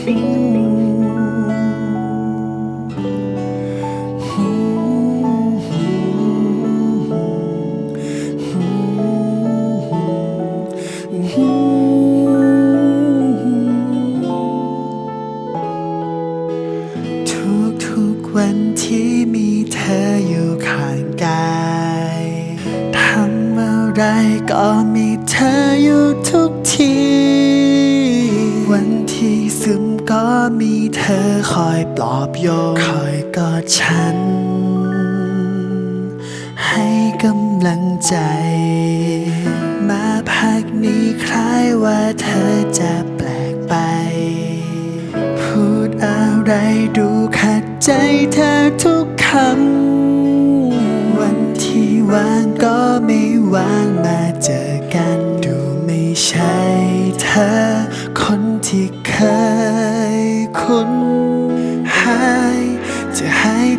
ทุกๆวันที่มีเธออยู่ข้างกายทำอะไรก็มีเธออยู่ทุกที ก็มีเธอคอยปลอบโยนคอยกอดฉัน ให้กำลังใจ มาพักนี้คล้ายว่าเธอจะแปลกไป พูดอะไรดูขัดใจเธอทุกคำ วันที่ว่างก็ไม่ว่างมาเจอ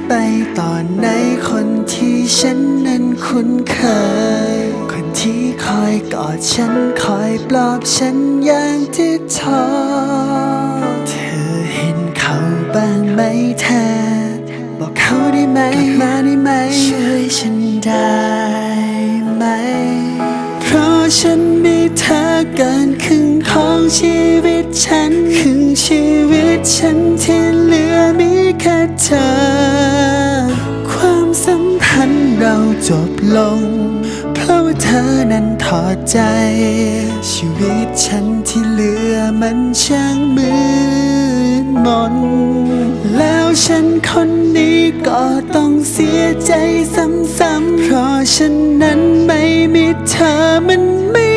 ไปตอนไหนคนที่ฉันนั้นคุ้นเคย คนที่คอยกอดฉันคอยปลอบฉันอย่างที่ทอเธอเห็นเขาบ้างไหมเธอ บอกเขาได้ไหมมาได้ไหมช่วยฉันได้ไหม เพราะฉันมีเธอเกินครึ่งของชีวิตฉันครึ่งชีวิตฉันที่เหลือมีแค่เธอ จบลง เพราะว่าเธอนั้นถอดใจ ชีวิตฉันที่เหลือมันช่างมืดมน แล้วฉันคนนี้ก็ต้องเสียใจซ้ำๆเพราะฉันนั้นไม่มีเธอมันไม่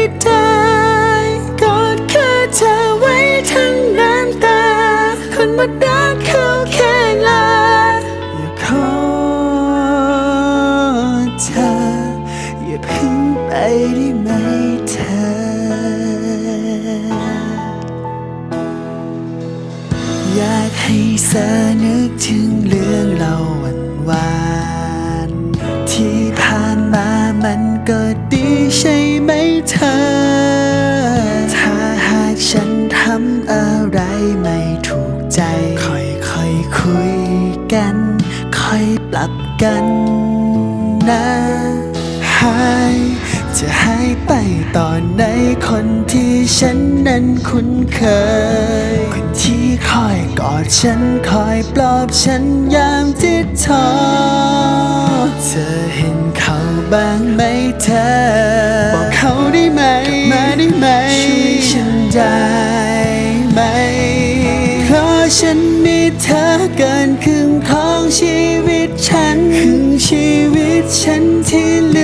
เธอ อย่าเพึ่งไปได้ไหมเธอ อยากให้เธอนึกถึงเรื่องเราวันวานที่ผ่านมามันก็ดีใช่ไหมเธอ ถ้าหากฉันทำอะไรไม่ถูกใจ ค่อยๆคคุยกัน ค่อยปรับกันายจะหายไปตอนไหนคนที่ฉันนั้นคุ้นเคย คนที่คอยกอดฉันคอยปลอบฉันยามที่ท้อเธอเห็นเขาบ้างไหมเธอ บอกเขาได้ไหมมาได้ไหมช่วยฉันได้ไหม เพราะฉันมีเธอเกินครึ่งของชีวิตฉันครึ่งชีวิตฉันที่เหลือ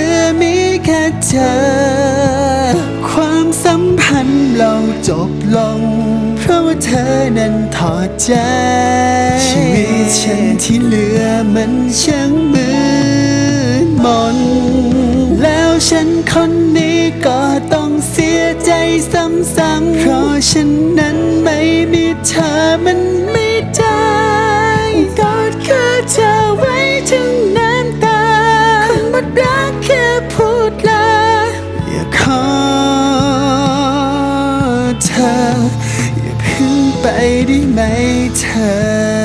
บลง เพราะว่าเธอนั้นถอดใจ ชีวิตฉันที่เหลือมันช่างมืดมน แล้วฉันคนนี้ก็ต้องเสียใจซ้ำๆเพราะฉันนั้นไม่มีเธอมันไม่ ไปได้ไหมเธอ